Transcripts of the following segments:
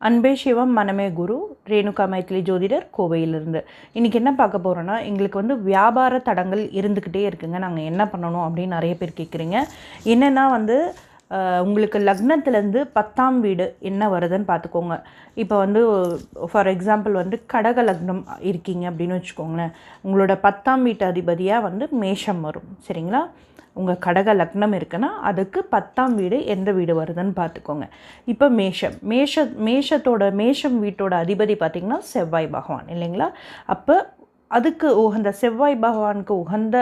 அன்பே சிவம் மனமே குரு ரேணுகா மைத்திலி ஜோதிடர் கோவையிலிருந்து. இன்றைக்கி என்ன பார்க்க போகிறோன்னா எங்களுக்கு வந்து வியாபார தடங்கள் இருந்துக்கிட்டே இருக்குங்க. நாங்கள் என்ன பண்ணணும் அப்படின்னு நிறைய பேர் கேட்குறீங்க என்னென்னா வந்து உங்களுக்கு லக்னத்துலேருந்து பத்தாம் வீடு என்ன வருதுன்னு பார்த்துக்கோங்க. இப்போ வந்து ஃபார் எக்ஸாம்பிள் வந்து கடக லக்னம் இருக்கீங்க அப்படின்னு வச்சுக்கோங்களேன். உங்களோட பத்தாம் வீட்டு அதிபதியாக வந்து மேஷம் வரும். சரிங்களா? உங்கள் கடக லக்னம் இருக்குன்னா அதுக்கு பத்தாம் வீடு எந்த வீடு வருதுன்னு பார்த்துக்கோங்க. இப்போ மேஷம். மேஷ மேஷத்தோட மேஷம் வீட்டோட அதிபதி பார்த்திங்கன்னா செவ்வாய் பகவான். இல்லைங்களா? அப்போ அதுக்கு உகந்த செவ்வாய் பகவானுக்கு உகந்த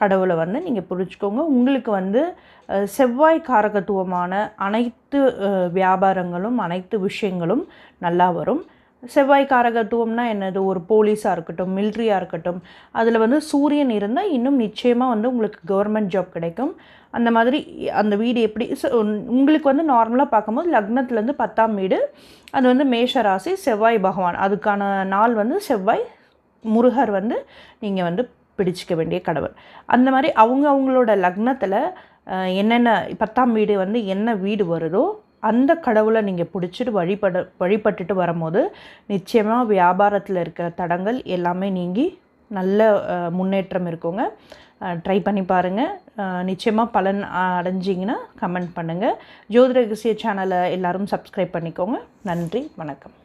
கடவுளை வந்து நீங்கள் புரிஞ்சுக்கோங்க. உங்களுக்கு வந்து செவ்வாய் காரகத்துவமான அனைத்து வியாபாரங்களும் அனைத்து விஷயங்களும் நல்லா வரும். செவ்வாய் காரகத்துவம்னா என்னது? ஒரு போலீஸாக இருக்கட்டும் மிலிட்ரியாக இருக்கட்டும் அதில் வந்து சூரியன் இருந்தால் இன்னும் நிச்சயமாக வந்து உங்களுக்கு கவர்மெண்ட் ஜாப் கிடைக்கும். அந்த மாதிரி அந்த வீடு எப்படி உங்களுக்கு வந்து நார்மலாக பார்க்கும்போது லக்னத்துலேருந்து பத்தாம் வீடு அது வந்து மேஷ ராசி செவ்வாய் பகவான். அதுக்கான நாள் வந்து செவ்வாய் முருகர் வந்து நீங்கள் வந்து பிடிச்சிக்க வேண்டிய கடவுள். அந்த மாதிரி அவங்க அவங்களோட லக்னத்தில் என்னென்ன பத்தாம் வீடு வந்து என்ன வீடு வருதோ அந்த கடவுளை நீங்கள் பிடிச்சிட்டு வழிபட வழிபட்டுட்டு வரும்போது நிச்சயமாக வியாபாரத்தில் இருக்கிற தடங்கள் எல்லாமே நீங்கி நல்ல முன்னேற்றம் இருக்குங்க. ட்ரை பண்ணி பாருங்கள் நிச்சயமாக பலன் அடைஞ்சிங்கன்னா கமெண்ட் பண்ணுங்கள் ஜோதிட ரகசிய சேனலை எல்லாரும் சப்ஸ்கிரைப் பண்ணிக்கோங்க. நன்றி வணக்கம்.